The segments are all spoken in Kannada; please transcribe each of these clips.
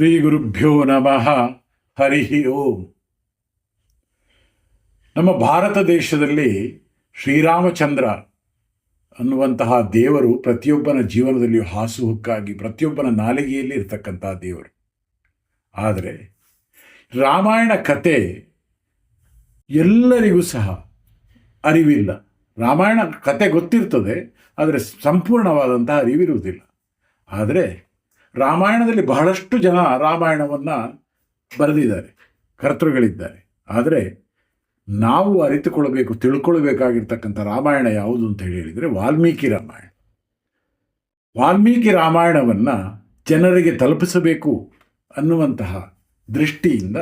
ಶ್ರೀ ಗುರುಭ್ಯೋ ನಮಃ. ಹರಿ ಓಂ. ನಮ್ಮ ಭಾರತ ದೇಶದಲ್ಲಿ ಶ್ರೀರಾಮಚಂದ್ರ ಅನ್ನುವಂತಹ ದೇವರು ಪ್ರತಿಯೊಬ್ಬನ ಜೀವನದಲ್ಲಿಯೂ ಹಾಸುಹೊಕ್ಕಾಗಿ ಪ್ರತಿಯೊಬ್ಬನ ನಾಲಿಗೆಯಲ್ಲಿ ಇರತಕ್ಕಂತಹ ದೇವರು. ಆದರೆ ರಾಮಾಯಣ ಕತೆ ಎಲ್ಲರಿಗೂ ಸಹ ಅರಿವಿಲ್ಲ. ರಾಮಾಯಣ ಕತೆ ಗೊತ್ತಿರ್ತದೆ, ಆದರೆ ಸಂಪೂರ್ಣವಾದಂತಹ ಅರಿವಿರುವುದಿಲ್ಲ. ಆದರೆ ರಾಮಾಯಣದಲ್ಲಿ ಬಹಳಷ್ಟು ಜನ ರಾಮಾಯಣವನ್ನು ಬರೆದಿದ್ದಾರೆ, ಕರ್ತೃಗಳಿದ್ದಾರೆ. ಆದರೆ ನಾವು ಅರಿತುಕೊಳ್ಳಬೇಕು ತಿಳ್ಕೊಳ್ಬೇಕಾಗಿರ್ತಕ್ಕಂಥ ರಾಮಾಯಣ ಯಾವುದು ಅಂತ ಹೇಳಿ ಹೇಳಿದರೆ ವಾಲ್ಮೀಕಿ ರಾಮಾಯಣ. ವಾಲ್ಮೀಕಿ ರಾಮಾಯಣವನ್ನು ಜನರಿಗೆ ತಲುಪಿಸಬೇಕು ಅನ್ನುವಂತಹ ದೃಷ್ಟಿಯಿಂದ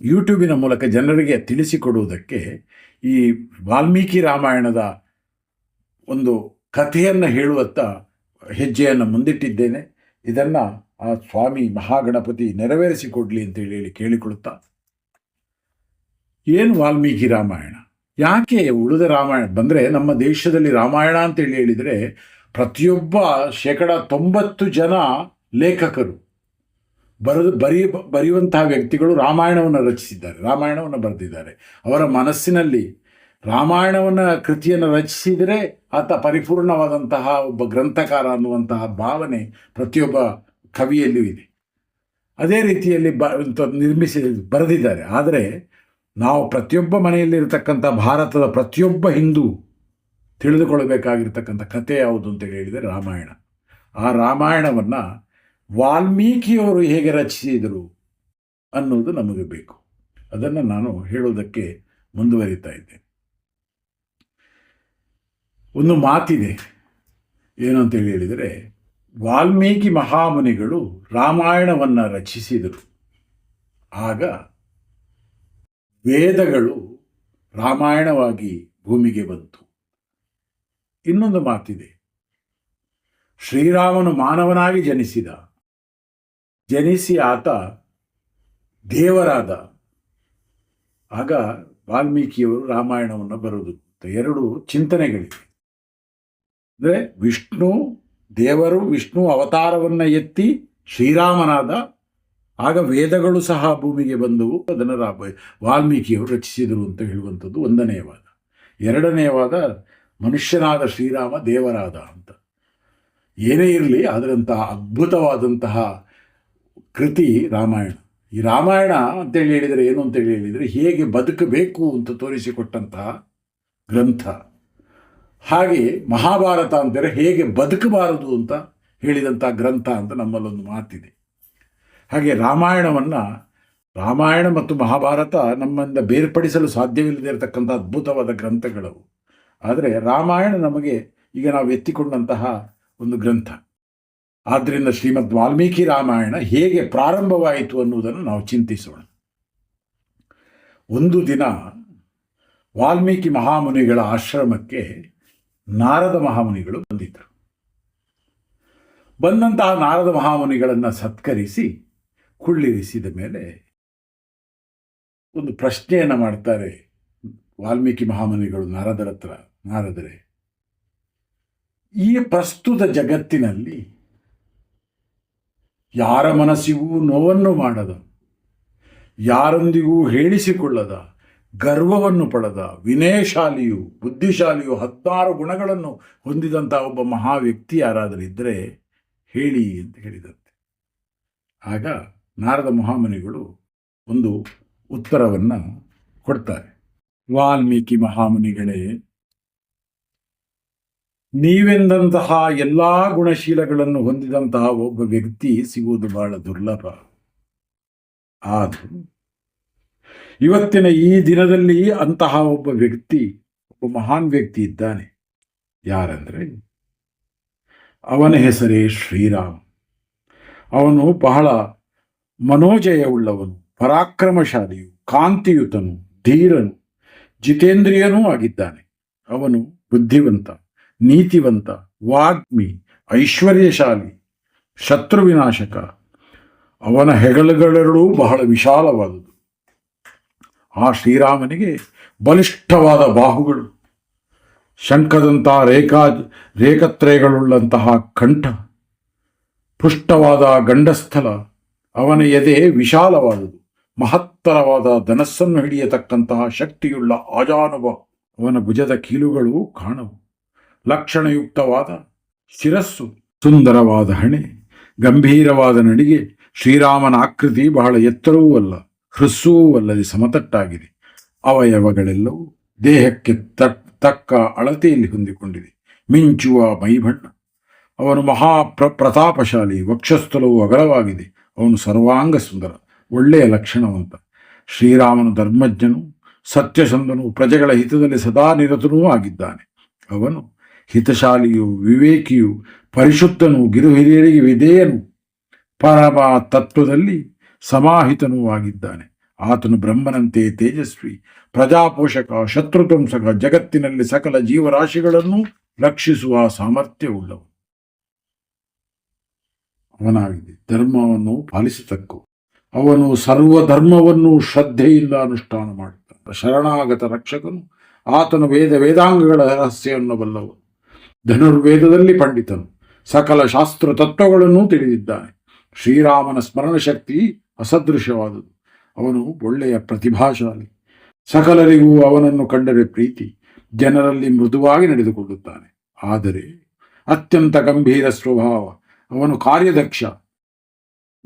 ಯೂಟ್ಯೂಬಿನ ಮೂಲಕ ಜನರಿಗೆ ತಿಳಿಸಿಕೊಡುವುದಕ್ಕೆ ಈ ವಾಲ್ಮೀಕಿ ರಾಮಾಯಣದ ಒಂದು ಕಥೆಯನ್ನು ಹೇಳುವತ್ತ ಹೆಜ್ಜೆಯನ್ನು ಮುಂದಿಟ್ಟಿದ್ದೇನೆ. ಇದನ್ನು ಆ ಸ್ವಾಮಿ ಮಹಾಗಣಪತಿ ನೆರವೇರಿಸಿಕೊಡ್ಲಿ ಅಂತೇಳಿ ಹೇಳಿ ಕೇಳಿಕೊಳ್ಳುತ್ತಾ ಏನು ವಾಲ್ಮೀಕಿ ರಾಮಾಯಣ? ಯಾಕೆ ಉಳಿದ ರಾಮಾಯಣ? ಬಂದರೆ ನಮ್ಮ ದೇಶದಲ್ಲಿ ರಾಮಾಯಣ ಅಂತೇಳಿ ಹೇಳಿದರೆ ಪ್ರತಿಯೊಬ್ಬ ಶೇಕಡ ತೊಂಬತ್ತು ಜನ ಲೇಖಕರು. ಬರೆದು, ಬರೆಯ, ಬರೆಯುವಂತಹ ವ್ಯಕ್ತಿಗಳು ರಾಮಾಯಣವನ್ನು ರಚಿಸಿದ್ದಾರೆ, ರಾಮಾಯಣವನ್ನು ಬರೆದಿದ್ದಾರೆ. ಅವರ ಮನಸ್ಸಿನಲ್ಲಿ ರಾಮಾಯಣವನ್ನು ಕೃತಿಯನ್ನು ರಚಿಸಿದರೆ ಆತ ಪರಿಪೂರ್ಣವಾದಂತಹ ಒಬ್ಬ ಗ್ರಂಥಕಾರ ಅನ್ನುವಂತಹ ಭಾವನೆ ಪ್ರತಿಯೊಬ್ಬ ಕವಿಯಲ್ಲೂ ಇದೆ. ಅದೇ ರೀತಿಯಲ್ಲಿ ಬ ನಿರ್ಮಿಸಿ ಬರೆದಿದ್ದಾರೆ. ಆದರೆ ನಾವು ಪ್ರತಿಯೊಬ್ಬ ಮನೆಯಲ್ಲಿರತಕ್ಕಂಥ ಭಾರತದ ಪ್ರತಿಯೊಬ್ಬ ಹಿಂದೂ ತಿಳಿದುಕೊಳ್ಳಬೇಕಾಗಿರ್ತಕ್ಕಂಥ ಕಥೆ ಯಾವುದು ಅಂತ ಹೇಳಿದರೆ ರಾಮಾಯಣ. ಆ ರಾಮಾಯಣವನ್ನು ವಾಲ್ಮೀಕಿಯವರು ಹೇಗೆ ರಚಿಸಿದರು ಅನ್ನೋದು ನಮಗೆ ಬೇಕು. ಅದನ್ನು ನಾನು ಹೇಳೋದಕ್ಕೆ ಮುಂದುವರಿತಾ ಇದ್ದೇನೆ. ಒಂದು ಮಾತಿದೆ. ಏನು ಅಂತೇಳಿ ಹೇಳಿದರೆ, ವಾಲ್ಮೀಕಿ ಮಹಾಮುನಿಗಳು ರಾಮಾಯಣವನ್ನು ರಚಿಸಿದರು. ಆಗ ವೇದಗಳು ರಾಮಾಯಣವಾಗಿ ಭೂಮಿಗೆ ಬಂತು. ಇನ್ನೊಂದು ಮಾತಿದೆ. ಶ್ರೀರಾಮನು ಮಾನವನಾಗಿ ಜನಿಸಿದ. ಜನಿಸಿ ಆತ ದೇವರಾದ. ಆಗ ವಾಲ್ಮೀಕಿಯವರು ರಾಮಾಯಣವನ್ನು ಬರೋದು, ಎರಡು ಚಿಂತನೆಗಳಿವೆ. ಅಂದರೆ ವಿಷ್ಣು ದೇವರು ವಿಷ್ಣು ಅವತಾರವನ್ನು ಎತ್ತಿ ಶ್ರೀರಾಮನಾದ ಆಗ ವೇದಗಳು ಸಹ ಭೂಮಿಗೆ ಬಂದವು. ಅದನ್ನು ರಾ ವಾಲ್ಮೀಕಿಯವರು ರಚಿಸಿದರು ಅಂತ ಹೇಳುವಂಥದ್ದು ಒಂದನೆಯ ವಾದ. ಎರಡನೆಯ ವಾದ, ಮನುಷ್ಯನಾದ ಶ್ರೀರಾಮ ದೇವರಾದ ಅಂತ. ಏನೇ ಇರಲಿ ಅದರಂತಹ ಅದ್ಭುತವಾದಂತಹ ಕೃತಿ ರಾಮಾಯಣ. ಈ ರಾಮಾಯಣ ಅಂತೇಳಿ ಹೇಳಿದರೆ ಏನು ಅಂತೇಳಿ ಹೇಳಿದರೆ ಹೇಗೆ ಬದುಕಬೇಕು ಅಂತ ತೋರಿಸಿಕೊಟ್ಟಂತಹ ಗ್ರಂಥ. ಹಾಗೆ ಮಹಾಭಾರತ ಅಂತಾರೆ ಹೇಗೆ ಬದುಕಬಾರದು ಅಂತ ಹೇಳಿದಂಥ ಗ್ರಂಥ ಅಂತ ನಮ್ಮಲ್ಲೊಂದು ಮಾತಿದೆ. ಹಾಗೆ ರಾಮಾಯಣವನ್ನು, ರಾಮಾಯಣ ಮತ್ತು ಮಹಾಭಾರತ ನಮ್ಮಿಂದ ಬೇರ್ಪಡಿಸಲು ಸಾಧ್ಯವಿಲ್ಲದೆ ಇರತಕ್ಕಂಥ ಅದ್ಭುತವಾದ ಗ್ರಂಥಗಳವು. ಆದರೆ ರಾಮಾಯಣ ನಮಗೆ ಈಗ ನಾವು ಎತ್ತಿಕೊಂಡಂತಹ ಒಂದು ಗ್ರಂಥ. ಆದ್ದರಿಂದ ಶ್ರೀಮದ್ ವಾಲ್ಮೀಕಿ ರಾಮಾಯಣ ಹೇಗೆ ಪ್ರಾರಂಭವಾಯಿತು ಅನ್ನುವುದನ್ನು ನಾವು ಚಿಂತಿಸೋಣ. ಒಂದು ದಿನ ವಾಲ್ಮೀಕಿ ಮಹಾಮುನಿಗಳ ಆಶ್ರಮಕ್ಕೆ ನಾರದ ಮಹಾಮುನಿಗಳು ಬಂದಿದ್ದರು. ಬಂದಂತಹ ನಾರದ ಮಹಾಮುನಿಗಳನ್ನು ಸತ್ಕರಿಸಿ ಕುಳ್ಳಿರಿಸಿದ ಮೇಲೆ ಒಂದು ಪ್ರಶ್ನೆಯನ್ನು ಮಾಡ್ತಾರೆ ವಾಲ್ಮೀಕಿ ಮಹಾಮುನಿಗಳು ನಾರದರ ಹತ್ರ, ನಾರದರೆ. ಈ ಪ್ರಸ್ತುತ ಜಗತ್ತಿನಲ್ಲಿ ಯಾರ ಮನಸ್ಸಿಗೂ ನೋವನ್ನು ಮಾಡದ, ಯಾರೊಂದಿಗೂ ಹೇಳಿಸಿಕೊಳ್ಳದ ಗರ್ವವನ್ನು ಪಡೆದ ವಿನಯಶಾಲಿಯು, ಬುದ್ಧಿಶಾಲಿಯು ಹತ್ತಾರು ಗುಣಗಳನ್ನು ಹೊಂದಿದಂಥ ಒಬ್ಬ ಮಹಾ ವ್ಯಕ್ತಿ ಯಾರಾದರೂ ಇದ್ದರೆ ಹೇಳಿ ಅಂತ ಹೇಳಿದಂತೆ. ಆಗ ನಾರದ ಮಹಾಮುನಿಗಳು ಒಂದು ಉತ್ತರವನ್ನು ಕೊಡ್ತಾರೆ. ವಾಲ್ಮೀಕಿ ಮಹಾಮುನಿಗಳೇ, ನೀವೆಂದಂತಹ ಎಲ್ಲ ಗುಣಶೀಲಗಳನ್ನು ಹೊಂದಿದಂತಹ ಒಬ್ಬ ವ್ಯಕ್ತಿ ಸಿಗುವುದು ಬಹಳ ದುರ್ಲಭ. ಆದರೂ ಇವತ್ತಿನ ಈ ದಿನದಲ್ಲಿ ಅಂತಹ ಒಬ್ಬ ವ್ಯಕ್ತಿ, ಒಬ್ಬ ಮಹಾನ್ ವ್ಯಕ್ತಿ ಇದ್ದಾನೆ. ಯಾರಂದರೆ, ಅವನ ಹೆಸರೇ ಶ್ರೀರಾಮ್. ಅವನು ಬಹಳ ಮನೋಜಯವುಳ್ಳವನು, ಪರಾಕ್ರಮಶಾಲಿಯು, ಕಾಂತಿಯುತನು, ಧೀರನು, ಜಿತೇಂದ್ರಿಯನೂ ಆಗಿದ್ದಾನೆ. ಅವನು ಬುದ್ಧಿವಂತ, ನೀತಿವಂತ, ವಾಗ್ಮಿ, ಐಶ್ವರ್ಯಶಾಲಿ, ಶತ್ರುವಿನಾಶಕ. ಅವನ ಹೆಗಲುಗಳೆರಡೂ ಬಹಳ ವಿಶಾಲವಾದುದು. ಆ ಶ್ರೀರಾಮನಿಗೆ ಬಲಿಷ್ಠವಾದ ಬಾಹುಗಳು ಶಂಖದಂತಹ ರೇಖಾ, ರೇಖತ್ರಯಗಳುಳ್ಳಂತಹ ಕಂಠ ಪುಷ್ಟವಾದ ಗಂಡಸ್ಥಲ, ಅವನ ಎದೆ ವಿಶಾಲವಾದುದು, ಮಹತ್ತರವಾದ ಧನಸ್ಸನ್ನು ಹಿಡಿಯತಕ್ಕಂತಹ ಶಕ್ತಿಯುಳ್ಳ ಆಜಾನುಭ. ಅವನ ಭುಜದ ಕೀಲುಗಳು ಕಾಣವು. ಲಕ್ಷಣಯುಕ್ತವಾದ ಶಿರಸ್ಸು, ಸುಂದರವಾದ ಹಣೆ, ಗಂಭೀರವಾದ ನಡಿಗೆ, ಶ್ರೀರಾಮನ ಆಕೃತಿ ಬಹಳ ಎತ್ತರವೂ ಅಲ್ಲ. ಹೃಸ್ವೂ ಅಲ್ಲದೆ ಸಮತಟ್ಟಾಗಿದೆ. ಅವಯವಗಳೆಲ್ಲವೂ ದೇಹಕ್ಕೆ ತಕ್ಕ ತಕ್ಕ ಅಳತೆಯಲ್ಲಿ ಹೊಂದಿಕೊಂಡಿದೆ. ಮಿಂಚುವ ಮೈಬಣ್ಣ ಅವನು ಮಹಾ ಪ್ರ ಪ್ರತಾಪಶಾಲಿ ವಕ್ಷಸ್ಥಲವು ಅಗಲವಾಗಿದೆ. ಅವನು ಸರ್ವಾಂಗ ಸುಂದರ, ಒಳ್ಳೆಯ ಲಕ್ಷಣವಂತ. ಶ್ರೀರಾಮನು ಧರ್ಮಜ್ಞನು, ಸತ್ಯಸಂಧನು, ಪ್ರಜೆಗಳ ಹಿತದಲ್ಲಿ ಸದಾ ನಿರತನೂ ಆಗಿದ್ದಾನೆ. ಅವನು ಹಿತಶಾಲಿಯು, ವಿವೇಕಿಯು, ಪರಿಶುದ್ಧನು, ಗಿರುಹಿರಿಯರಿಗೆ ವಿಧೇಯನು. ಪರಮ ತತ್ವದಲ್ಲಿ ಸಮಾಹಿತನೂ ಆಗಿದ್ದಾನೆ ಆತನು ಬ್ರಹ್ಮನಂತೆ ತೇಜಸ್ವಿ. ಪ್ರಜಾಪೋಷಕ ಶತ್ರುಧ್ವಂಸಕ ಜಗತ್ತಿನಲ್ಲಿ ಸಕಲ ಜೀವರಾಶಿಗಳನ್ನು ರಕ್ಷಿಸುವ ಸಾಮರ್ಥ್ಯವುಳ್ಳವು ಅವನಾಗಿದೆ. ಧರ್ಮವನ್ನು ಪಾಲಿಸತಕ್ಕು ಅವನು ಸರ್ವ ಧರ್ಮವನ್ನು ಶ್ರದ್ಧೆಯಿಂದ ಅನುಷ್ಠಾನ ಮಾಡುತ್ತಾನೆ. ಶರಣಾಗತ ರಕ್ಷಕನು. ಆತನು ವೇದ ವೇದಾಂಗಗಳ ರಹಸ್ಯವನ್ನು ಬಲ್ಲವನು. ಧನುರ್ವೇದದಲ್ಲಿ ಪಂಡಿತನು. ಸಕಲ ಶಾಸ್ತ್ರ ತತ್ವಗಳನ್ನು ತಿಳಿದಿದ್ದಾನೆ. ಶ್ರೀರಾಮನ ಸ್ಮರಣ ಶಕ್ತಿ ಅಸದೃಶವಾದುದು ಅವನು ಒಳ್ಳೆಯ ಪ್ರತಿಭಾಶಾಲಿ. ಸಕಲರಿಗೂ ಅವನನ್ನು ಕಂಡರೆ ಪ್ರೀತಿ. ಜನರಲ್ಲಿ ಮೃದುವಾಗಿ ನಡೆದುಕೊಳ್ಳುತ್ತಾನೆ. ಆದರೆ ಅತ್ಯಂತ ಗಂಭೀರ ಸ್ವಭಾವ ಅವನು ಕಾರ್ಯದಕ್ಷ.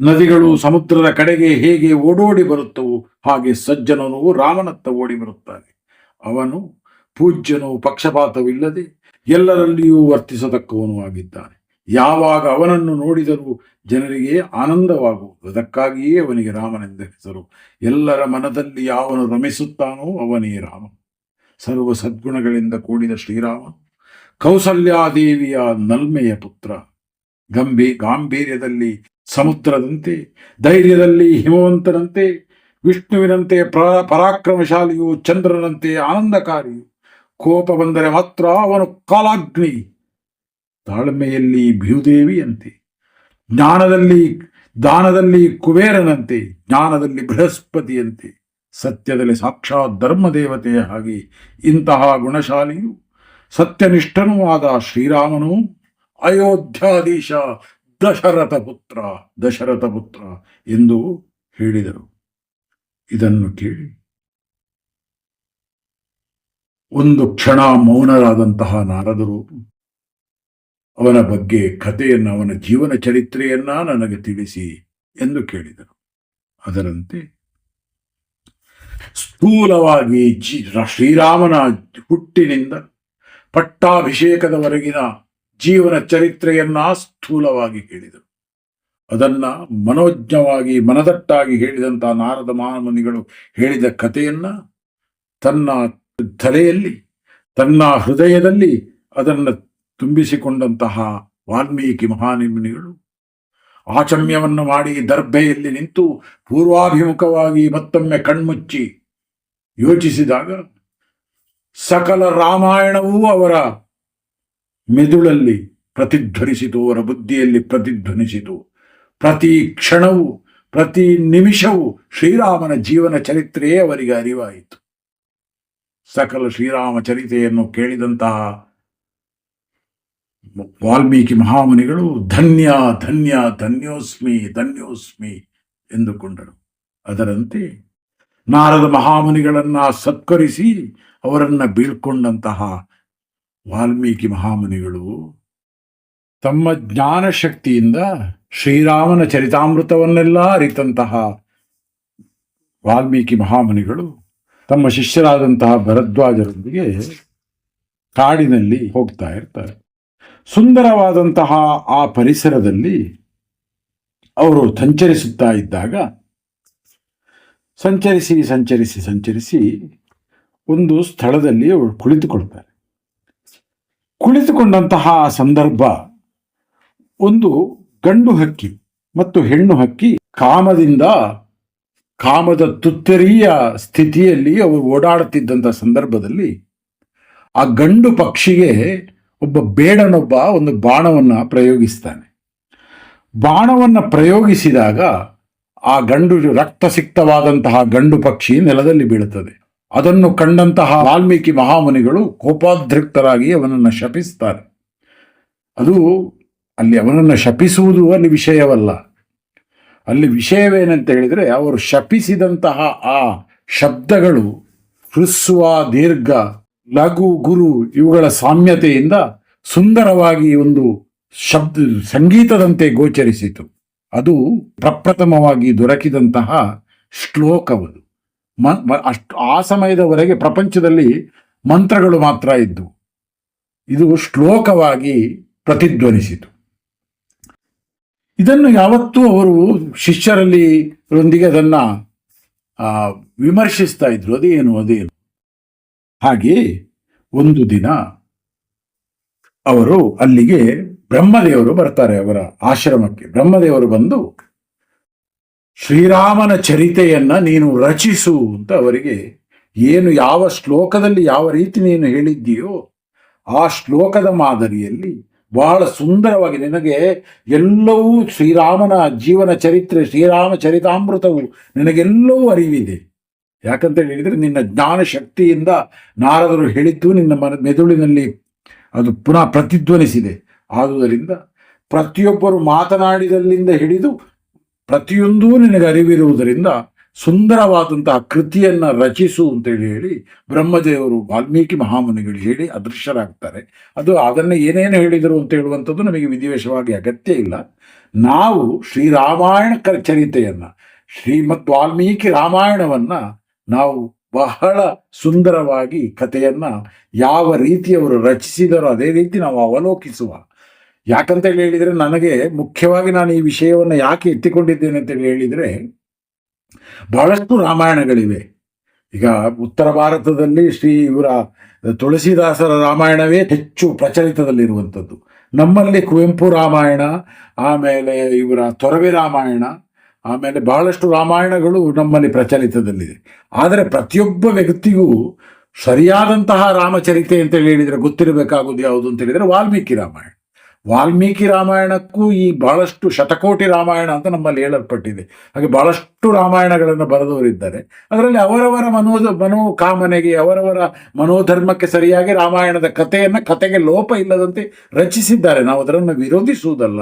ನದಿಗಳು ಸಮುದ್ರದ ಕಡೆಗೆ ಹೇಗೆ ಓಡೋಡಿ ಬರುತ್ತವೋ ಹಾಗೆ ಸಜ್ಜನನು ರಾಮನತ್ತ ಓಡಿ ಬರುತ್ತಾನೆ ಅವನು ಪೂಜ್ಯನು ಪಕ್ಷಪಾತವಿಲ್ಲದೆ ಎಲ್ಲರಲ್ಲಿಯೂ ವರ್ತಿಸತಕ್ಕವನು ಆಗಿದ್ದಾನೆ. ಯಾವಾಗ ಅವನನ್ನು ನೋಡಿದರೂ ಜನರಿಗೆ ಆನಂದವಾಗುವುದು. ಅದಕ್ಕಾಗಿಯೇ ಅವನಿಗೆ ರಾಮನೆಂದ ಹೆಸರು. ಎಲ್ಲರ ಮನದಲ್ಲಿ ಯಾವನು ರಮಿಸುತ್ತಾನೋ ಅವನೇ ರಾಮ. ಸರ್ವ ಸದ್ಗುಣಗಳಿಂದ ಕೂಡಿದ ಶ್ರೀರಾಮ. ಕೌಸಲ್ಯಾದೇವಿಯ ನಲ್ಮೆಯ ಪುತ್ರ. ಗಂಭೀ ಗಾಂಭೀರ್ಯದಲ್ಲಿ ಸಮುದ್ರದಂತೆ, ಧೈರ್ಯದಲ್ಲಿ ಹಿಮವಂತನಂತೆ, ವಿಷ್ಣುವಿನಂತೆ ಪ್ರ ಪರಾಕ್ರಮಶಾಲಿಯು ಚಂದ್ರನಂತೆ ಆನಂದಕಾರಿಯು. ಕೋಪ ಬಂದರೆ ಮಾತ್ರ ಅವನು ಕಾಲಾಗ್ನಿ. ತಾಳ್ಮೆಯಲ್ಲಿ ಭೂದೇವಿಯಂತೆ ಜ್ಞಾನದಲ್ಲಿ, ದಾನದಲ್ಲಿ ಕುಬೇರನಂತೆ, ಜ್ಞಾನದಲ್ಲಿ ಬೃಹಸ್ಪತಿಯಂತೆ, ಸತ್ಯದಲ್ಲಿ ಸಾಕ್ಷಾತ್ ಧರ್ಮದೇವತೆಯ ಹಾಗೆ ಇಂತಹ ಗುಣಶಾಲಿಯು ಸತ್ಯನಿಷ್ಠನೂ ಆದ ಶ್ರೀರಾಮನು ಅಯೋಧ್ಯಾಧೀಶ ದಶರಥ ಪುತ್ರ ದಶರಥ ಪುತ್ರ ಎಂದು ಹೇಳಿದರು. ಇದನ್ನು ಕೇಳಿ. ಒಂದು ಕ್ಷಣ ಮೌನರಾದಂತಹ ನಾರದರು ಅವನ ಬಗ್ಗೆ ಕಥೆಯನ್ನು, ಅವನ ಜೀವನ ಚರಿತ್ರೆಯನ್ನ ನನಗೆ ತಿಳಿಸಿ ಎಂದು ಕೇಳಿದರು ಅದರಂತೆ ಸ್ಥೂಲವಾಗಿ ಜಿ ಶ್ರೀರಾಮನ ಹುಟ್ಟಿನಿಂದ ಪಟ್ಟಾಭಿಷೇಕದವರೆಗಿನ ಜೀವನ ಚರಿತ್ರೆಯನ್ನ ಸ್ಥೂಲವಾಗಿ ಹೇಳಿದರು ಅದನ್ನ ಮನೋಜ್ಞವಾಗಿ, ಮನದಟ್ಟಾಗಿ ಹೇಳಿದಂತಹ ನಾರದ ಮಹಾಮುನಿಗಳು ಹೇಳಿದ ಕಥೆಯನ್ನ ತನ್ನ ತಲೆಯಲ್ಲಿ, ತನ್ನ ಹೃದಯದಲ್ಲಿ ಅದನ್ನು ತುಂಬಿಸಿಕೊಂಡಂತಹ ವಾಲ್ಮೀಕಿ ಮಹಾನಿಮುನಿಗಳು ಆಚಮ್ಯವನ್ನು ಮಾಡಿ ದರ್ಭೆಯಲ್ಲಿ ನಿಂತು ಪೂರ್ವಾಭಿಮುಖವಾಗಿ ಮತ್ತೊಮ್ಮೆ ಕಣ್ಮುಚ್ಚಿ ಯೋಚಿಸಿದಾಗ ಸಕಲ ರಾಮಾಯಣವೂ ಅವರ ಮೆದುಳಲ್ಲಿ ಪ್ರತಿಧ್ವನಿಸಿತು, ಅವರ ಬುದ್ಧಿಯಲ್ಲಿ ಪ್ರತಿಧ್ವನಿಸಿತು. ಪ್ರತಿ ಕ್ಷಣವೂ, ಪ್ರತಿ ನಿಮಿಷವೂ ಶ್ರೀರಾಮನ ಜೀವನ ಚರಿತ್ರೆಯೇ ಅವರಿಗೆ ಅರಿವಾಯಿತು. ಸಕಲ ಶ್ರೀರಾಮ ಚರಿತೆಯನ್ನು ಕೇಳಿದಂತಹ ವಾಲ್ಮೀಕಿ ಮಹಾಮುನಿಗಳು ಧನ್ಯ ಧನ್ಯ, ಧನ್ಯೋಸ್ಮಿ ಧನ್ಯೋಸ್ಮಿ ಎಂದುಕೊಂಡರು. ಅದರಂತೆ ನಾರದ ಮಹಾಮುನಿಗಳನ್ನು ಸತ್ಕರಿಸಿ ಅವರನ್ನ ಬೀಳ್ಕೊಂಡಂತಹ ವಾಲ್ಮೀಕಿ ಮಹಾಮುನಿಗಳು ತಮ್ಮ ಜ್ಞಾನ ಶಕ್ತಿಯಿಂದ ಶ್ರೀರಾಮನ ಚರಿತಾಮೃತವನ್ನೆಲ್ಲ ಅರಿತಂತಹ ವಾಲ್ಮೀಕಿ ಮಹಾಮುನಿಗಳು ತಮ್ಮ ಶಿಷ್ಯರಾದಂತಹ ಭರದ್ವಾಜರೊಂದಿಗೆ ಕಾಡಿನಲ್ಲಿ ಹೋಗ್ತಾ ಇರ್ತಾರೆ. ಸುಂದರವಾದಂತಹ ಆ ಪರಿಸರದಲ್ಲಿ ಅವರು ಸಂಚರಿಸುತ್ತಾ ಇದ್ದಾಗ ಸಂಚರಿಸಿ ಸಂಚರಿಸಿ ಸಂಚರಿಸಿ ಒಂದು ಸ್ಥಳದಲ್ಲಿ ಅವರು ಕುಳಿತುಕೊಳ್ತಾರೆ. ಕುಳಿತುಕೊಂಡಂತಹ ಸಂದರ್ಭ ಒಂದು ಗಂಡು ಹಕ್ಕಿ ಮತ್ತು ಹೆಣ್ಣು ಹಕ್ಕಿ ಕಾಮದಿಂದ ಕಾಮದ ತುತ್ತರಿಯ ಸ್ಥಿತಿಯಲ್ಲಿ ಅವರು ಓಡಾಡುತ್ತಿದ್ದಂಥ ಸಂದರ್ಭದಲ್ಲಿ ಆ ಗಂಡು ಪಕ್ಷಿಗೆ ಒಬ್ಬ ಬೇಡನೊಬ್ಬ ಒಂದು ಬಾಣವನ್ನು ಪ್ರಯೋಗಿಸ್ತಾನೆ. ಬಾಣವನ್ನು ಪ್ರಯೋಗಿಸಿದಾಗ ಆ ಗಂಡು ರಕ್ತಸಿಕ್ತವಾದಂತಹ ಗಂಡು ಪಕ್ಷಿ ನೆಲದಲ್ಲಿ ಬೀಳುತ್ತದೆ. ಅದನ್ನು ಕಂಡಂತಹ ವಾಲ್ಮೀಕಿ ಮಹಾಮುನಿಗಳು ಕೋಪಾದ್ರಿಕ್ತರಾಗಿ ಅವನನ್ನು ಶಪಿಸ್ತಾರೆ. ಅದು ಅಲ್ಲಿ ಅವನನ್ನು ಶಪಿಸುವುದು ಅಲ್ಲಿ ವಿಷಯವಲ್ಲ. ಅಲ್ಲಿ ವಿಷಯವೇನಂತ ಹೇಳಿದರೆ ಅವರು ಶಪಿಸಿದಂತಹ ಆ ಶಬ್ದಗಳು ಹೃಸ್ವ ದೀರ್ಘ ಲಘು ಗುರು ಇವುಗಳ ಸಾಮ್ಯತೆಯಿಂದ ಸುಂದರವಾಗಿ ಒಂದು ಶಬ್ದ ಸಂಗೀತದಂತೆ ಗೋಚರಿಸಿತು. ಅದು ಪ್ರಪ್ರಥಮವಾಗಿ ದೊರಕಿದಂತಹ ಶ್ಲೋಕವದು. ಅಷ್ಟು, ಆ ಸಮಯದವರೆಗೆ ಪ್ರಪಂಚದಲ್ಲಿ ಮಂತ್ರಗಳು ಮಾತ್ರ ಇದ್ದವು. ಇದು ಶ್ಲೋಕವಾಗಿ ಪ್ರತಿಧ್ವನಿಸಿತು. ಇದನ್ನು ಯಾವತ್ತೂ ಅವರು ಶಿಷ್ಯರಲ್ಲಿ ಅದನ್ನ ವಿಮರ್ಶಿಸ್ತಾ ಇದ್ರು. ಅದೇನು ಅದೇನು? ಹಾಗೆ ಒಂದು ದಿನ ಅವರು ಅಲ್ಲಿಗೆ ಬ್ರಹ್ಮದೇವರು ಬರ್ತಾರೆ ಅವರ ಆಶ್ರಮಕ್ಕೆ. ಬ್ರಹ್ಮದೇವರು ಬಂದು, ಶ್ರೀರಾಮನ ಚರಿತೆಯನ್ನ ನೀನು ರಚಿಸು ಅಂತ ಅವರಿಗೆ, ಏನು ಯಾವ ಶ್ಲೋಕದಲ್ಲಿ ಯಾವ ರೀತಿ ನೀನು ಹೇಳಿದ್ದೀಯೋ, ಆ ಶ್ಲೋಕದ ಮಾದರಿಯಲ್ಲಿ ಬಹಳ ಸುಂದರವಾಗಿ ನಿನಗೆ ಎಲ್ಲವೂ ಶ್ರೀರಾಮನ ಜೀವನ ಚರಿತ್ರೆ ಶ್ರೀರಾಮ ಚರಿತಾಮೃತವು ನಿನಗೆಲ್ಲವೂ ಅರಿವಿದೆ. ಯಾಕಂತ ಹೇಳಿದರೆ ನಿನ್ನ ಜ್ಞಾನ ಶಕ್ತಿಯಿಂದ ನಾರದರು ಹೇಳಿದ್ದು ನಿನ್ನ ಮನ ಮೆದುಳಿನಲ್ಲಿ ಅದು ಪುನಃ ಪ್ರತಿಧ್ವನಿಸಿದೆ. ಆದುದರಿಂದ ಪ್ರತಿಯೊಬ್ಬರು ಮಾತನಾಡಿದಲ್ಲಿಂದ ಹಿಡಿದು ಪ್ರತಿಯೊಂದೂ ನಿನಗೆ ಅರಿವಿರುವುದರಿಂದ ಸುಂದರವಾದಂತಹ ಕೃತಿಯನ್ನು ರಚಿಸು ಅಂತೇಳಿ ಹೇಳಿ ಬ್ರಹ್ಮದೇವರು ವಾಲ್ಮೀಕಿ ಮಹಾಮುನಿಗಳು ಹೇಳಿ ಅದೃಶ್ಯರಾಗ್ತಾರೆ. ಅದು ಅದನ್ನು ಏನೇನು ಹೇಳಿದರು ಅಂತ ಹೇಳುವಂಥದ್ದು ನಮಗೆ ವಿಧಿವೇಶವಾಗಿ ಅಗತ್ಯ ಇಲ್ಲ. ನಾವು ಶ್ರೀರಾಮಾಯಣ ಚರಿತೆಯನ್ನು ಶ್ರೀಮತ್ ವಾಲ್ಮೀಕಿ ರಾಮಾಯಣವನ್ನು ನಾವು ಬಹಳ ಸುಂದರವಾಗಿ ಕಥೆಯನ್ನು ಯಾವ ರೀತಿ ಅವರು ರಚಿಸಿದರೋ ಅದೇ ರೀತಿ ನಾವು ಅವಲೋಕಿಸುವ. ಯಾಕಂತ ಹೇಳಿ ಹೇಳಿದರೆ ನನಗೆ ಮುಖ್ಯವಾಗಿ ನಾನು ಈ ವಿಷಯವನ್ನು ಯಾಕೆ ಎತ್ತಿಕೊಂಡಿದ್ದೇನೆ ಅಂತೇಳಿ ಹೇಳಿದರೆ ಬಹಳಷ್ಟು ರಾಮಾಯಣಗಳಿವೆ. ಈಗ ಉತ್ತರ ಭಾರತದಲ್ಲಿ ಶ್ರೀ ಇವರ ತುಳಸಿದಾಸರ ರಾಮಾಯಣವೇ ಹೆಚ್ಚು ಪ್ರಚಲಿತದಲ್ಲಿರುವಂಥದ್ದು. ನಮ್ಮಲ್ಲಿ ಕುವೆಂಪು ರಾಮಾಯಣ, ಆಮೇಲೆ ಇವರ ತೊರವೆ ರಾಮಾಯಣ ಆಮೇಲೆ ಬಹಳಷ್ಟು ರಾಮಾಯಣಗಳು ನಮ್ಮಲ್ಲಿ ಪ್ರಚಲಿತದಲ್ಲಿದೆ. ಆದರೆ ಪ್ರತಿಯೊಬ್ಬ ವ್ಯಕ್ತಿಗೂ ಸರಿಯಾದಂತಹ ರಾಮಚರಿತೆ ಅಂತ ಹೇಳಿದರೆ ಗೊತ್ತಿರಬೇಕಾಗುವುದು ಯಾವುದು ಅಂತ ಹೇಳಿದರೆ ವಾಲ್ಮೀಕಿ ರಾಮಾಯಣ. ವಾಲ್ಮೀಕಿ ರಾಮಾಯಣಕ್ಕೂ ಈ ಬಹಳಷ್ಟು ಶತಕೋಟಿ ರಾಮಾಯಣ ಅಂತ ನಮ್ಮಲ್ಲಿ ಹೇಳಲ್ಪಟ್ಟಿದೆ. ಹಾಗೆ ಬಹಳಷ್ಟು ರಾಮಾಯಣಗಳನ್ನು ಬರೆದವರಿದ್ದಾರೆ. ಅದರಲ್ಲಿ ಅವರವರ ಮನೋ ಮನೋಕಾಮನೆಗೆ, ಅವರವರ ಮನೋಧರ್ಮಕ್ಕೆ ಸರಿಯಾಗಿ ರಾಮಾಯಣದ ಕಥೆಯನ್ನು ಕತೆಗೆ ಲೋಪ ಇಲ್ಲದಂತೆ ರಚಿಸಿದ್ದಾರೆ. ನಾವು ಅದನ್ನು ವಿರೋಧಿಸುವುದಲ್ಲ.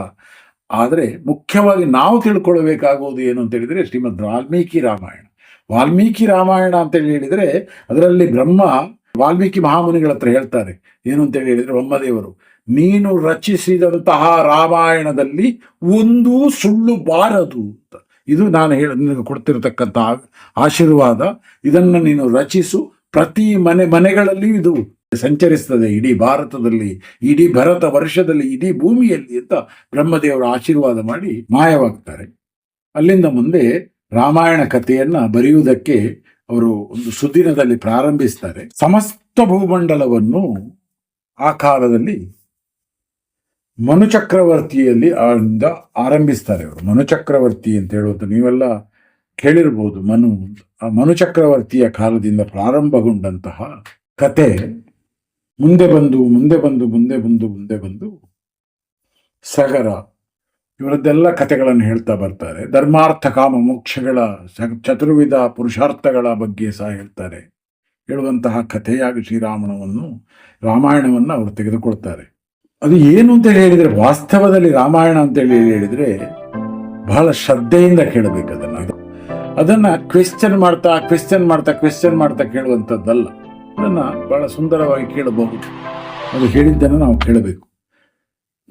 ಆದರೆ ಮುಖ್ಯವಾಗಿ ನಾವು ತಿಳ್ಕೊಳ್ಬೇಕಾಗುವುದು ಏನು ಅಂತ ಹೇಳಿದರೆ ಶ್ರೀಮದ್ ವಾಲ್ಮೀಕಿ ರಾಮಾಯಣ. ವಾಲ್ಮೀಕಿ ರಾಮಾಯಣ ಅಂತೇಳಿ ಹೇಳಿದರೆ ಅದರಲ್ಲಿ ಬ್ರಹ್ಮ ವಾಲ್ಮೀಕಿ ಮಹಾಮುನಿಗಳ ಹತ್ರ ಹೇಳ್ತಾರೆ. ಏನು ಅಂತೇಳಿ ಹೇಳಿದರೆ ಬ್ರಹ್ಮದೇವರು, ನೀನು ರಚಿಸಿದಂತಹ ರಾಮಾಯಣದಲ್ಲಿ ಒಂದೂ ಸುಳ್ಳು ಬಾರದು ಅಂತ. ಇದು ನಾನು ಹೇಳ, ನಿನಗೆ ಕೊಡ್ತಿರತಕ್ಕಂಥ ಆಶೀರ್ವಾದ. ಇದನ್ನು ನೀನು ರಚಿಸು. ಪ್ರತಿ ಮನೆ, ಮನೆಗಳಲ್ಲಿಯೂ ಇದು ಸಂಚರಿಸ್ತದೆ ಇಡೀ ಭಾರತದಲ್ಲಿ, ಇಡೀ ಭರತ ವರ್ಷದಲ್ಲಿ, ಇಡೀ ಭೂಮಿಯಲ್ಲಿ ಅಂತ ಬ್ರಹ್ಮದೇವರು ಆಶೀರ್ವಾದ ಮಾಡಿ ಮಾಯವಾಗ್ತಾರೆ. ಅಲ್ಲಿಂದ ಮುಂದೆ ರಾಮಾಯಣ ಕಥೆಯನ್ನ ಬರೆಯುವುದಕ್ಕೆ ಅವರು ಒಂದು ಸುದಿನದಲ್ಲಿ ಪ್ರಾರಂಭಿಸ್ತಾರೆ. ಸಮಸ್ತ ಭೂಮಂಡಲವನ್ನು ಆ ಕಾಲದಲ್ಲಿ ಮನುಚಕ್ರವರ್ತಿಯಲ್ಲಿ ಆರಂಭಿಸ್ತಾರೆ ಅವರು. ಮನುಚಕ್ರವರ್ತಿ ಅಂತ ಹೇಳುವುದು ನೀವೆಲ್ಲ ಕೇಳಿರ್ಬೋದು ಮನು ಮನುಚಕ್ರವರ್ತಿಯ ಕಾಲದಿಂದ ಪ್ರಾರಂಭಗೊಂಡಂತಹ ಕತೆ ಮುಂದೆ ಬಂದು ಮುಂದೆ ಬಂದು ಮುಂದೆ ಬಂದು ಮುಂದೆ ಬಂದು ಸಗರ ಇವರದ್ದೆಲ್ಲ ಕಥೆಗಳನ್ನು ಹೇಳ್ತಾ ಬರ್ತಾರೆ. ಧರ್ಮಾರ್ಥ ಕಾಮ ಮೋಕ್ಷಗಳ ಚತುರ್ವಿಧ ಪುರುಷಾರ್ಥಗಳ ಬಗ್ಗೆ ಸಹ ಹೇಳ್ತಾರೆ. ಹೇಳುವಂತಹ ಕಥೆಯಾಗಿ ಶ್ರೀರಾಮನವನ್ನು, ರಾಮಾಯಣವನ್ನು ಅವರು ತೆಗೆದುಕೊಳ್ತಾರೆ. ಅದು ಏನು ಅಂತ ಹೇಳಿದರೆ, ವಾಸ್ತವದಲ್ಲಿ ರಾಮಾಯಣ ಅಂತೇಳಿ ಹೇಳಿದರೆ ಬಹಳ ಶ್ರದ್ಧೆಯಿಂದ ಕೇಳಬೇಕು ಅದನ್ನು. ಅದನ್ನ ಕ್ವೆಶ್ಚನ್ ಮಾಡ್ತಾ ಕ್ವೆಶ್ಚನ್ ಮಾಡ್ತಾ ಕ್ವೆಶ್ಚನ್ ಮಾಡ್ತಾ ಕೇಳುವಂಥದ್ದಲ್ಲ. ಅದನ್ನ ಬಹಳ ಸುಂದರವಾಗಿ ಕೇಳಬಹುದು. ಅದು ಹೇಳಿದ್ದನ್ನು ನಾವು ಕೇಳಬೇಕು.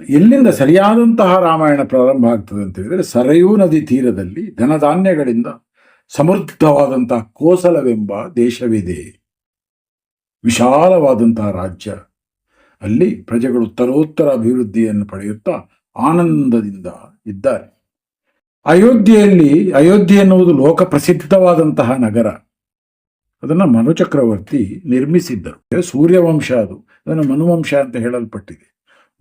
ಎಲ್ಲಿಂದ ಸರಿಯಾದಂತಹ ರಾಮಾಯಣ ಪ್ರಾರಂಭ ಆಗ್ತದೆ ಅಂತ ಹೇಳಿದರೆ ಸರಯೂ ನದಿ ತೀರದಲ್ಲಿ ಧನಧಾನ್ಯಗಳಿಂದ ಸಮೃದ್ಧವಾದಂತಹ ಕೋಸಲವೆಂಬ ದೇಶವಿದೆ. ವಿಶಾಲವಾದಂತಹ ರಾಜ್ಯ. ಅಲ್ಲಿ ಪ್ರಜೆಗಳು ಉತ್ತರೋತ್ತರ ಅಭಿವೃದ್ಧಿಯನ್ನು ಪಡೆಯುತ್ತಾ ಆನಂದದಿಂದ ಇದ್ದಾರೆ. ಅಯೋಧ್ಯೆಯಲ್ಲಿ, ಅಯೋಧ್ಯೆ ಎನ್ನುವುದು ಲೋಕ ಪ್ರಸಿದ್ಧವಾದಂತಹ ನಗರ. ಅದನ್ನು ಮನುಚಕ್ರವರ್ತಿ ನಿರ್ಮಿಸಿದ್ದರು. ಸೂರ್ಯವಂಶ ಅದು. ಅದನ್ನು ಮನುವಂಶ ಅಂತ ಹೇಳಲ್ಪಟ್ಟಿದೆ.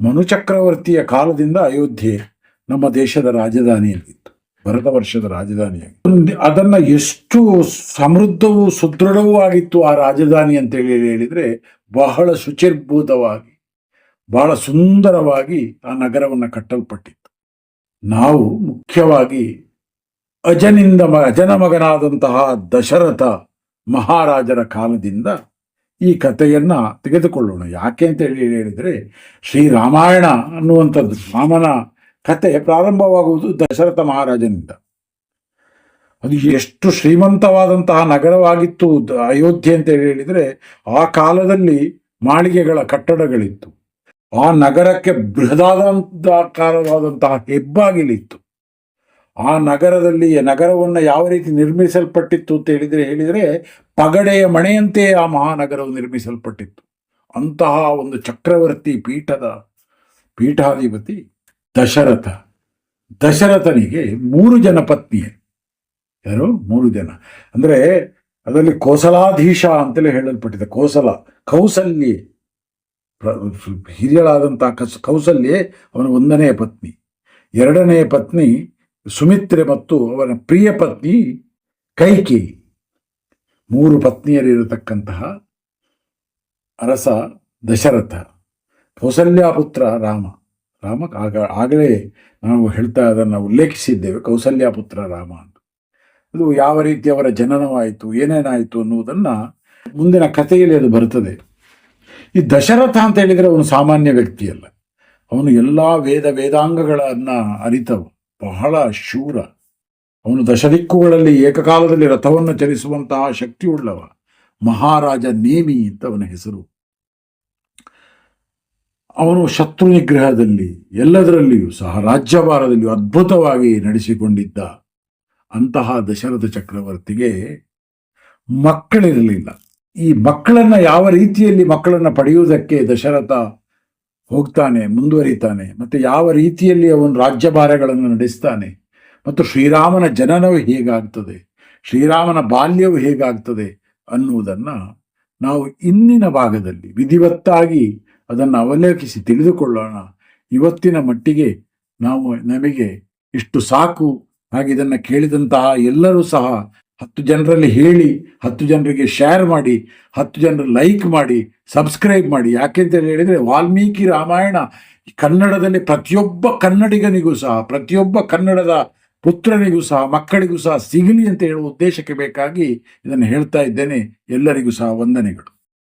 ಮನುಚಕ್ರವರ್ತಿಯ ಕಾಲದಿಂದ ಅಯೋಧ್ಯೆ ನಮ್ಮ ದೇಶದ ರಾಜಧಾನಿಯಲ್ಲಿತ್ತು. ಭರತ ವರ್ಷದ ರಾಜಧಾನಿಯಾಗಿ ಅದನ್ನು ಎಷ್ಟು ಸಮೃದ್ಧವೂ ಸುದೃಢವೂ ಆಗಿತ್ತು ಆ ರಾಜಧಾನಿ ಅಂತೇಳಿ ಹೇಳಿದರೆ ಬಹಳ ಶುಚಿರ್ಭೂತವಾಗಿ ಬಹಳ ಸುಂದರವಾಗಿ ಆ ನಗರವನ್ನು ಕಟ್ಟಲ್ಪಟ್ಟಿತ್ತು. ನಾವು ಮುಖ್ಯವಾಗಿ ಅಜನಿಂದ ಅಜನ ಮಗನಾದಂತಹ ದಶರಥ ಮಹಾರಾಜರ ಕಾಲದಿಂದ ಈ ಕಥೆಯನ್ನು ತೆಗೆದುಕೊಳ್ಳೋಣ. ಯಾಕೆ ಅಂತ ಹೇಳಿ ಹೇಳಿದರೆ, ಶ್ರೀರಾಮಾಯಣ ಅನ್ನುವಂಥದ್ದು ರಾಮನ ಕತೆ ಪ್ರಾರಂಭವಾಗುವುದು ದಶರಥ ಮಹಾರಾಜನಿಂದ. ಅದು ಎಷ್ಟು ಶ್ರೀಮಂತವಾದಂತಹ ನಗರವಾಗಿತ್ತು ಅಯೋಧ್ಯೆ ಅಂತ ಹೇಳಿ ಹೇಳಿದರೆ, ಆ ಕಾಲದಲ್ಲಿ ಮಾಳಿಗೆಗಳ ಕಟ್ಟಡಗಳಿತ್ತು. ಆ ನಗರಕ್ಕೆ ಬೃಹದಾದಂತಾಕಾರವಾದಂತಹ ಹೆಬ್ಬಾಗಿಲಿತ್ತು. ಆ ನಗರದಲ್ಲಿ ನಗರವನ್ನು ಯಾವ ರೀತಿ ನಿರ್ಮಿಸಲ್ಪಟ್ಟಿತ್ತು ಅಂತ ಹೇಳಿದರೆ ಹೇಳಿದರೆ ಪಗಡೆಯ ಮಣೆಯಂತೆ ಆ ಮಹಾನಗರವು ನಿರ್ಮಿಸಲ್ಪಟ್ಟಿತ್ತು. ಅಂತಹ ಒಂದು ಚಕ್ರವರ್ತಿ ಪೀಠದ ಪೀಠಾಧಿಪತಿ ದಶರಥ. ದಶರಥನಿಗೆ ಮೂರು ಜನ ಪತ್ನಿಯರು ಯಾರು? ಮೂರು ಜನ. ಅಂದರೆ ಅದರಲ್ಲಿ ಕೋಸಲಾಧೀಶ ಅಂತಲೇ ಹೇಳಲ್ಪಟ್ಟಿದೆ. ಕೋಸಲ, ಕೌಸಲ್ಯ. ಹಿರಿಯಳಾದಂಥ ಕಸ್, ಕೌಸಲ್ಯೆ ಅವನ ಒಂದನೆಯ ಪತ್ನಿ. ಎರಡನೆಯ ಪತ್ನಿ ಸುಮಿತ್ರೆ ಮತ್ತು ಅವನ ಪ್ರಿಯ ಪತ್ನಿ ಕೈಕಿ. ಮೂರು ಪತ್ನಿಯರಿರತಕ್ಕಂತಹ ಅರಸ ದಶರಥ ಕೌಸಲ್ಯಾಪುತ್ರ ರಾಮ. ರಾಮ ಆಗ, ಆಗಲೇ ನಾವು ಹೇಳ್ತಾ ಅದನ್ನು ಉಲ್ಲೇಖಿಸಿದ್ದೇವೆ ಕೌಸಲ್ಯಾಪುತ್ರ ರಾಮ ಅಂತ. ಅದು ಯಾವ ರೀತಿ ಅವರ ಜನನವಾಯಿತು, ಏನೇನಾಯಿತು ಅನ್ನುವುದನ್ನು ಮುಂದಿನ ಕಥೆಯಲ್ಲಿ ಅದು ಬರ್ತದೆ ಈ ದಶರಥ ಅಂತ ಹೇಳಿದರೆ ಅವನು ಸಾಮಾನ್ಯ ವ್ಯಕ್ತಿಯಲ್ಲ. ಅವನು ಎಲ್ಲ ವೇದ, ವೇದಾಂಗಗಳನ್ನು ಅರಿತವ. ಬಹಳ ಶೂರ. ಅವನು ದಶದಿಕ್ಕುಗಳಲ್ಲಿ ಏಕಕಾಲದಲ್ಲಿ ರಥವನ್ನು ಚಲಿಸುವಂತಹ ಶಕ್ತಿಯುಳ್ಳವ. ಮಹಾರಾಜ ನೇಮಿ ಅಂತ ಅವನ ಹೆಸರು. ಅವನು ಶತ್ರು ನಿಗ್ರಹದಲ್ಲಿ ಎಲ್ಲದರಲ್ಲಿಯೂ ಸಹ ರಾಜ್ಯಭಾರದಲ್ಲಿಯೂ ಅದ್ಭುತವಾಗಿ ನಡೆಸಿಕೊಂಡಿದ್ದ ಅಂತಹ ದಶರಥ ಚಕ್ರವರ್ತಿಗೆ ಮಕ್ಕಳಿರಲಿಲ್ಲ. ಈ ಮಕ್ಕಳನ್ನ ಯಾವ ರೀತಿಯಲ್ಲಿ ಮಕ್ಕಳನ್ನ ಪಡೆಯುವುದಕ್ಕೆ ದಶರಥ ಹೋಗ್ತಾನೆ, ಮುಂದುವರಿತಾನೆ, ಮತ್ತು ಯಾವ ರೀತಿಯಲ್ಲಿ ಅವನು ರಾಜ್ಯಭಾರಗಳನ್ನು ನಡೆಸ್ತಾನೆ, ಮತ್ತು ಶ್ರೀರಾಮನ ಜನನವು ಹೇಗಾಗ್ತದೆ, ಶ್ರೀರಾಮನ ಬಾಲ್ಯವು ಹೇಗಾಗ್ತದೆ ಅನ್ನುವುದನ್ನು ನಾವು ಇಂದಿನ ಭಾಗದಲ್ಲಿ ವಿಧಿವತ್ತಾಗಿ ಅದನ್ನು ಅವಲೋಕಿಸಿ ತಿಳಿದುಕೊಳ್ಳೋಣ. ಇವತ್ತಿನ ಮಟ್ಟಿಗೆ ನಾವು ನಮಗೆ ಇಷ್ಟು ಸಾಕು ಹಾಗೆ ಇದನ್ನು ಕೇಳಿದಂತಹ ಎಲ್ಲರೂ ಸಹ ಹತ್ತು ಜನರಲ್ಲಿ ಹೇಳಿ, ಹತ್ತು ಜನರಿಗೆ ಶೇರ್ ಮಾಡಿ, ಹತ್ತು ಜನರು ಲೈಕ್ ಮಾಡಿ ಸಬ್ಸ್ಕ್ರೈಬ್ ಮಾಡಿ. ಯಾಕೆಂತ ಹೇಳಿದರೆ ವಾಲ್ಮೀಕಿ ರಾಮಾಯಣ ಕನ್ನಡದಲ್ಲಿ ಪ್ರತಿಯೊಬ್ಬ ಕನ್ನಡಿಗನಿಗೂ ಸಹ, ಪ್ರತಿಯೊಬ್ಬ ಕನ್ನಡದ ಪುತ್ರನಿಗೂ ಸಹ, ಮಕ್ಕಳಿಗೂ ಸಹ ಸಿಗಲಿ ಅಂತ ಹೇಳುವ ಉದ್ದೇಶಕ್ಕೆ ಬೇಕಾಗಿ ಇದನ್ನು ಹೇಳ್ತಾ ಇದ್ದೇನೆ. ಎಲ್ಲರಿಗೂ ಸಹ ವಂದನೆಗಳು.